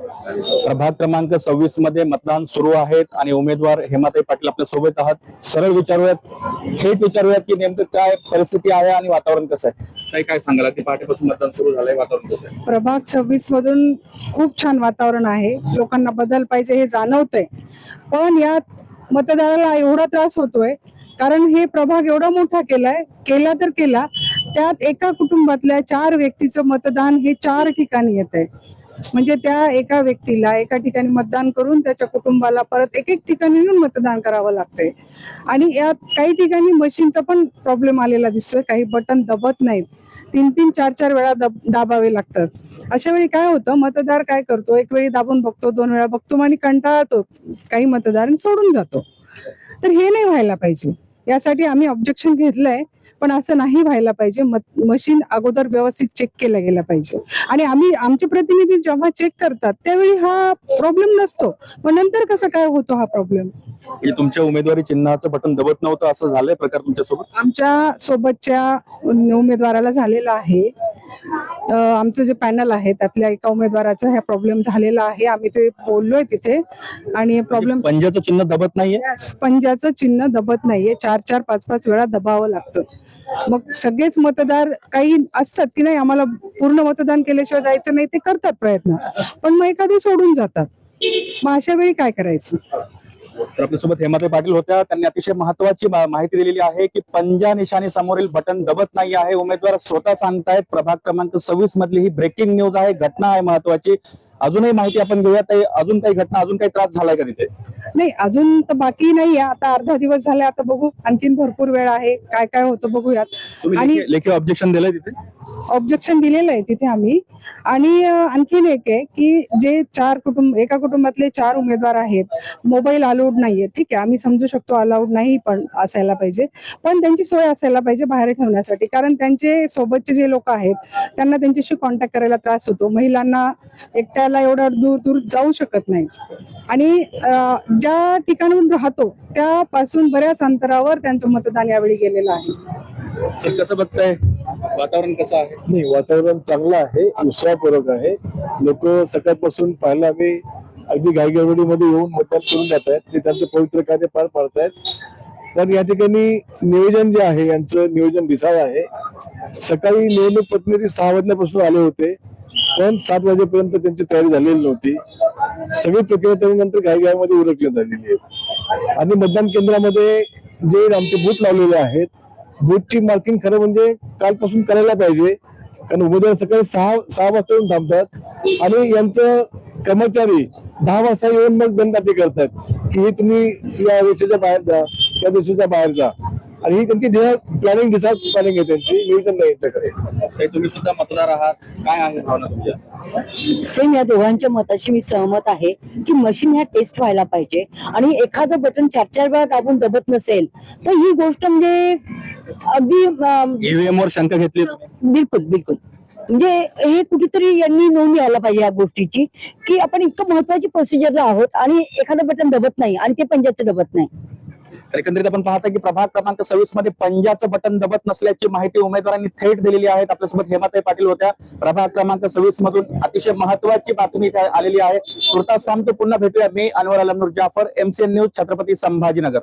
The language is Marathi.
प्रभाग क्रमांक सव्वीसमध्ये मतदान सुरू आहेत आणि उमेदवार हेमाताई पाटील आपल्यासोबत आहात. सरळ विचारूयात. थेट विचारूयात की नेमकं काय परिस्थिती आहे आणि वातावरण कसं आहे? काय काय सांगाल? की पहाटेपासून मतदान सुरू झालंय वातावरण कसं आहे? प्रभाग सव्वीस मधून खूप छान वातावरण आहे. लोकांना बदल पाहिजे हे जाणवतंय. पण यात मतदाराला एवढा त्रास होतोय कारण हे प्रभाग एवढा मोठा केलाय केला तर केला. त्यात एका कुटुंबातल्या चार व्यक्तीचं मतदान हे चार ठिकाणी येत आहे म्हणजे त्या एका व्यक्तीला एका ठिकाणी मतदान करून त्याच्या कुटुंबाला परत एक एक ठिकाणी येऊन मतदान करावं लागतंय. आणि यात काही ठिकाणी मशीनचा पण प्रॉब्लेम आलेला दिसतोय. काही बटन दबत नाहीत. तीन तीन चार चार वेळा दब दाबावे लागतात. अशा वेळी काय होतं? मतदार काय करतो? एक वेळी दाबून बघतो दोन वेळा बघतो आणि कंटाळतो. काही मतदार आणि सोडून जातो. तर हे नाही व्हायला पाहिजे. यासाठी आम्ही ऑब्जेक्शन घेतलंय पण असं नाही व्हायला पाहिजे. मशीन अगोदर व्यवस्थित चेक केलं गेलं पाहिजे. आणि आम्ही आमचे प्रतिनिधी जेव्हा चेक करतात त्यावेळी हा प्रॉब्लेम नसतो. पण नंतर कसा काय होतो हा प्रॉब्लेम म्हणजे तुमच्या उमेदवारी चिन्हाचं बटन दबत नव्हतं असं झालंय प्रकार तुमच्यासोबत आमच्या सोबतच्या उमेदवाराला झालेला आहे. आमचं जे पॅनल आहे त्यातल्या एका उमेदवाराचा हा प्रॉब्लेम झालेला आहे. आम्ही ते बोललोय तिथे. आणि प्रॉब्लेम पंजाचं चिन्ह दबत नाहीये? पंजाचं चिन्ह दबत नाहीये. चार चार पाच पाच वेळा दबावं लागतं. मग सगळेच मतदार काही असतात की नाही आम्हाला पूर्ण मतदान केल्याशिवाय जायचं नाही ते करतात प्रयत्न. पण मग एखादी सोडून जातात. मग अशा वेळी काय करायचं? तर आपल्यासोबत हेमाताई पाटील होत्या. त्यांनी अतिशय महत्वाची माहिती दिलेली आहे की पंजा निशाणी समोरील बटन दबत नाही आहे. उमेदवार स्वतः सांगतायत प्रभाग क्रमांक सव्वीस मधली ही ब्रेकिंग न्यूज आहे. घटना आहे महत्वाची. अजूनही माहिती आपण घेऊया. अजून काही घटना अजून काही त्रास झालाय का तिथे? नाही अजून तर बाकी नाहीये आता अर्धा दिवस झाले आता बघू. आणखीन भरपूर वेळ आहे. काय काय होतं बघूयात. आणि- लेखी ऑब्जेक्शन दिलंय तिथे? ऑब्जेक्शन दिलेलं आहे तिथे आम्ही. आणि आणखीन एक आहे की जे चार कुटुंब एका कुटुंबातले चार उमेदवार आहेत मोबाईल अलाउड नाहीये. ठीक आहे आम्ही समजू शकतो अलाउड नाही पण असायला पाहिजे. पण त्यांची सोय असायला पाहिजे बाहेर ठेवण्यासाठी. कारण त्यांचे सोबतचे जे लोक आहेत त्यांना त्यांच्याशी कॉन्टॅक्ट करायला त्रास होतो. महिलांना एकट्याला एवढा दूर दूर जाऊ शकत नाही. आणि ज्या ठिकाणाहून राहतो त्यापासून बऱ्याच अंतरावर त्यांचं मतदान यावेळी गेलेलं आहे. कसं बघताय? वातावरण कसं आहे? नाही वातावरण चांगलं आहे उत्साहपूर्वक आहे. लोक सकाळपासून पाहायला आम्ही अगदी घाईगडबडीमध्ये येऊन मतदान करून जात आहेत. ते त्यांचं पवित्र कार्य पार पाडतायत पण या ठिकाणी नियोजन जे आहे यांचं नियोजन दिसाळ आहे. सकाळी निवडणूक प्रतिनिधी सहा वाजल्यापासून आले होते पण सात वाजेपर्यंत त्यांची तयारी झालेली नव्हती. सगळी प्रक्रिया त्यानंतर घाईघाईमध्ये उरकली झालेली आहे. आणि मतदान केंद्रामध्ये जे आमचे बूथ लावलेले आहेत बूथची मार्किंग खरं म्हणजे कालपासून करायला पाहिजे. कारण उमेदवार सकाळी सहा सहा वाजता येऊन थांबतात. आणि यांचं कर्मचारी दहा वाजता येऊन मग दंडाटी करतात. की हे तुम्ही या देशाच्या बाहेर जा त्या देशाच्या बाहेर जा. आणि ही त्यांची प्लॅनिंग डिसाईड प्लॅनिंग आहे त्यांची. नियोजन नाही तुम्ही सुद्धा मतदार आहात. काय आहे भावना तुमच्या? सेम या दोघांच्या मताशी मी सहमत आहे की मशीन ह्या टेस्ट व्हायला पाहिजे. आणि एखादं बटन चार चार वेळा दाबून दबत नसेल तर ही गोष्ट म्हणजे अगदी ईव्हीएम वर शंका घेतली? बिलकुल बिलकुल. म्हणजे हे कुठेतरी यांनी नोंद घ्यायला पाहिजे या गोष्टीची की आपण इतकं महत्वाची प्रोसिजरला आहोत आणि एखादं बटन दबत नाही आणि ते पंजाचं दबत नाही. तर एकंदरीत आपण पाहता की प्रभाग क्रमांक सव्वीसमध्ये पंजाचं बटन दबत नसल्याची माहिती उमेदवारांनी थेट दिलेली आहे. आपल्यासोबत हेमाताई पाटील होत्या. प्रभाग क्रमांक सव्वीस मधून अतिशय महत्वाची बातमी इथे आलेली आहे. तुर्तास थांबतो पुन्हा भेटूया मी अनवर अलमनूर जाफर एमसीएन न्यूज छत्रपती संभाजीनगर.